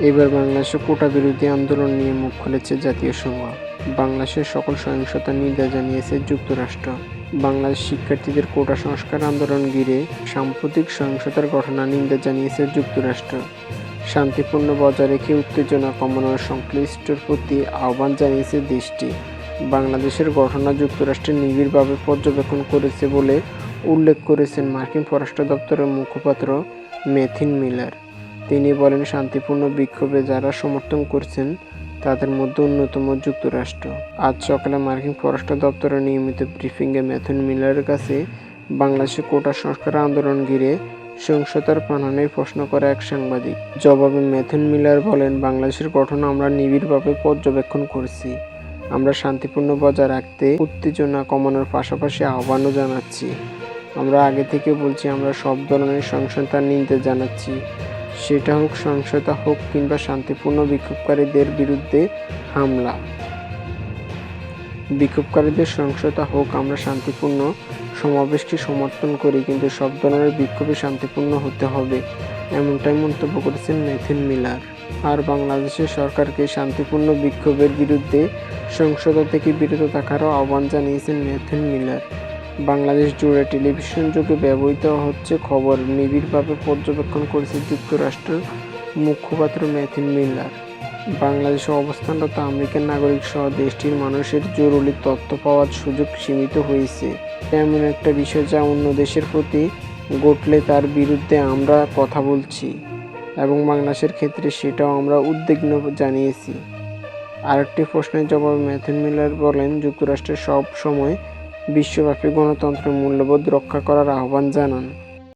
এবার বাংলাদেশে কোটা বিরোধী আন্দোলন নিয়ে মুখ খুলেছে জাতীয় সংঘ। বাংলাদেশের সকল সহিংসতা নিন্দা জানিয়েছে যুক্তরাষ্ট্র। বাংলাদেশ শিক্ষার্থীদের কোটা সংস্কার আন্দোলন ঘিরে সাম্প্রতিক সহিংসতার ঘটনা নিন্দা জানিয়েছে যুক্তরাষ্ট্র। শান্তিপূর্ণ বজায় রেখে উত্তেজনা কমানোর সংশ্লিষ্টর প্রতি আহ্বান জানিয়েছে দেশটি। বাংলাদেশের ঘটনা যুক্তরাষ্ট্রের নিবিড়ভাবে পর্যবেক্ষণ করেছে বলে উল্লেখ করেছেন মার্কিন পররাষ্ট্র দপ্তরের মুখপাত্র মেথিন মিলার। তিনি বলেন, শান্তিপূর্ণ বিক্ষোভে যারা সমর্থন করছেন, তাদের মধ্যে অন্যতম যুক্তরাষ্ট্র। আজ সকালে মার্কিন পররাষ্ট্র দপ্তরের নিয়মিত ব্রিফিংয়ে মেথিন মিলারের কাছে বাংলাদেশে কোটা সংস্কার আন্দোলন ঘিরে সহিংসতার প্রাণহানির প্রশ্ন করে এক সাংবাদিক। জবাবে মেথিন মিলার বলেন, বাংলাদেশের গঠন আমরা নিবিড়ভাবে পর্যবেক্ষণ করছি। আমরা শান্তিপূর্ণ বজায় রাখতে উত্তেজনা কমানোর পাশাপাশি আহ্বানও জানাচ্ছি। আমরা আগে থেকে বলছি, আমরা সব ধরনের সহিংসতার নিন্দা জানাচ্ছি। সেটা হোক সহিংসতা হোক কিংবা শান্তিপূর্ণ বিক্ষোভকারীদের বিরুদ্ধে হামলা। বিক্ষোভকারীদের সহিংসতা হোক, আমরা শান্তিপূর্ণ সমাবেশকে সমর্থন করি, কিন্তু সব ধরনের বিক্ষোভে শান্তিপূর্ণ হতে হবে, এমনটাই মন্তব্য করেছেন মেথিন মিলার। আর বাংলাদেশের সরকারকে শান্তিপূর্ণ বিক্ষোভের বিরুদ্ধে সহিংসতা থেকে বিরত থাকারও আহ্বান জানিয়েছেন মেথিন মিলার। বাংলাদেশ জুড়ে টেলিভিশন যুগে ব্যবহৃত হচ্ছে খবর। নিবিড়ভাবে পর্যবেক্ষণ করেছে যুক্তরাষ্ট্রের মুখপাত্র ম্যাথিন মিলার। বাংলাদেশে অবস্থানরত আমেরিকান নাগরিক সহ দেশটির মানুষের জরুরি তথ্য পাওয়ার সুযোগ সীমিত হয়েছে। এমন একটা বিষয় যা অন্য দেশের প্রতি ঘটলে তার বিরুদ্ধে আমরা কথা বলছি এবং বাংলাদেশের ক্ষেত্রে সেটাও আমরা উদ্বিগ্ন জানিয়েছি। আরেকটি প্রশ্নের জবাবে ম্যাথিন মিলার বলেন, যুক্তরাষ্ট্রের সব সময় বিশ্বব্যাপী গণতন্ত্রের মূল্যবোধ রক্ষা করার আহ্বান জানান।